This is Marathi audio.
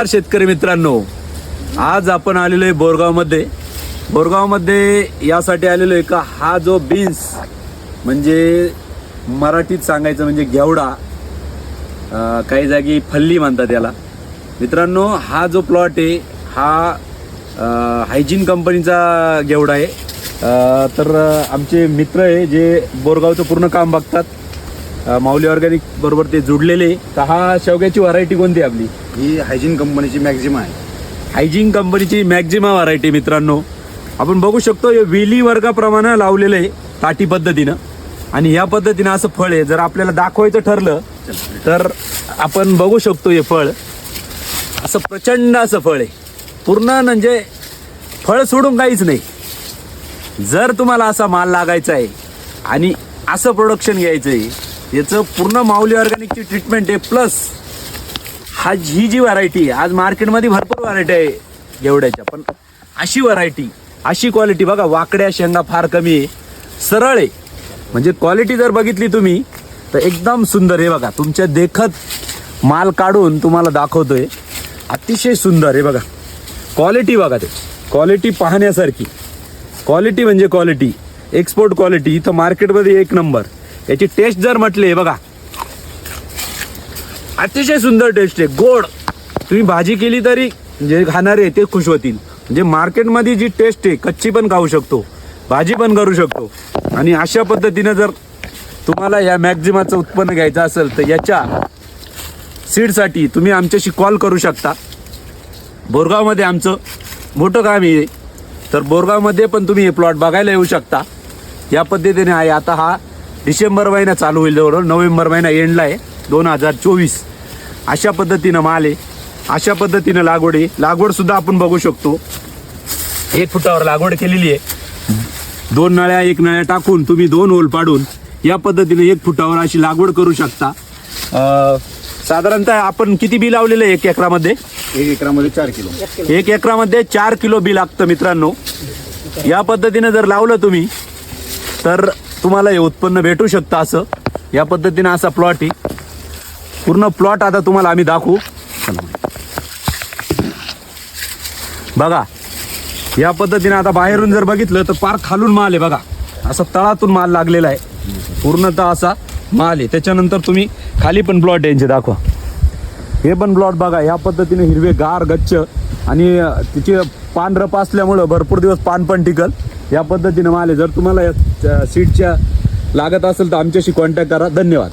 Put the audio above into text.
नमस्कार शेतकरी मित्रांनो. आज आपण आलेलो आहे बोरगावमध्ये. बोरगावमध्ये यासाठी आलेलो आहे का? हा जो बीन्स म्हणजे मराठीत सांगायचं म्हणजे घेवडा काही जागी फल्ली म्हणतात याला. मित्रांनो हा जो प्लॉट आहे हा हायजीन कंपनीचा घेवडा आहे. तर आमचे मित्र आहे जे बोरगावचं पूर्ण काम बघतात. माऊली ऑर्गॅनिक बरोबर ते जुडलेले. तर हा शेवग्याची व्हरायटी कोणती आपली? ही हायजीन कंपनीची मॅक्झिम आहे. हायजीन कंपनीची मॅक्झिमा व्हरायटी मित्रांनो. आपण बघू शकतो हे वेली वर्गाप्रमाणे लावलेलं आहे ताटी पद्धतीनं. आणि या पद्धतीनं असं फळ आहे. जर आपल्याला दाखवायचं ठरलं तर आपण बघू शकतो हे फळ. असं प्रचंड असं फळ आहे. पूर्ण म्हणजे फळ सोडून काहीच नाही. जर तुम्हाला असा माल लागायचा आहे आणि असं प्रोडक्शन घ्यायचं आहे याचं पूर्ण माऊली ऑर्गॅनिकची ट्रीटमेंट आहे. प्लस हा ही जी व्हरायटी आहे आज मार्केटमध्ये भरपूर व्हरायटी आहे घेवड्याच्या पण अशी व्हरायटी अशी क्वालिटी बघा वाकड्या शेंगा फार कमी आहे. सरळ आहे. म्हणजे क्वालिटी जर बघितली तुम्ही तर एकदम सुंदर आहे बघा. तुमच्या देखत माल काढून तुम्हाला दाखवतोय. अतिशय सुंदर आहे बघा. क्वालिटी बघा ते. क्वालिटी पाहण्यासारखी. क्वालिटी म्हणजे क्वालिटी एक्सपोर्ट क्वालिटी इथं मार्केटमध्ये एक नंबर याची टेस्ट जर म्हटले बघा. अतिशय सुंदर टेस्ट आहे गोड. तुम्ही भाजी केली तरी जे खाणारे ते खुश होतील. म्हणजे मार्केटमध्ये जी टेस्ट आहे कच्ची पण खाऊ शकतो भाजी पण करू शकतो. आणि अशा पद्धतीनं जर तुम्हाला या मॅक्झिमाचं उत्पन्न घ्यायचं असेल तर याच्या सीडसाठी तुम्ही आमच्याशी कॉल करू शकता. बोरगावमध्ये आमचं मोठं काम आहे. तर बोरगावमध्ये पण तुम्ही हे प्लॉट बघायला येऊ शकता. या पद्धतीने आहे. आता हा डिसेंबर महिना चालू होईल जवळ नोव्हेंबर महिना एंडला आहे दोन हजार चोवीस. अशा पद्धतीनं माल आहे अशा पद्धतीनं लागवड आहे. लागवड सुद्धा आपण बघू शकतो. एक फुटावर लागवड केलेली आहे. दोन नळ्या एक नळ्या टाकून तुम्ही दोन होल पाडून या पद्धतीने एक फुटावर अशी लागवड करू शकता. साधारणतः आपण किती बी लावलेलं आहे एक एकरामध्ये? एक एकरामध्ये चार किलो. एक एकरामध्ये चार किलो बी लागतं मित्रांनो. या पद्धतीने जर लावलं तुम्ही तर तुम्हाला हे उत्पन्न भेटू शकतं असं. या पद्धतीनं असा प्लॉट आहे. पूर्ण प्लॉट आता तुम्हाला आम्ही दाखवू. बघा या पद्धतीने आता बाहेरून जर बघितलं तर पार खालून माल आहे बघा. असा तळातून माल लागलेला आहे. पूर्णतः असा माल आहे. त्याच्यानंतर तुम्ही खाली पण प्लॉट यांचे दाखवा. हे पण प्लॉट बघा या पद्धतीने हिरवे गार गच्च आणि तिचे पान रप असल्यामुळं भरपूर दिवस पान पण टिकल. या पद्धतीने माले जर तुम्हाला या सीटच्या लागत असेल तर आमच्याशी कॉन्टॅक्ट करा. धन्यवाद.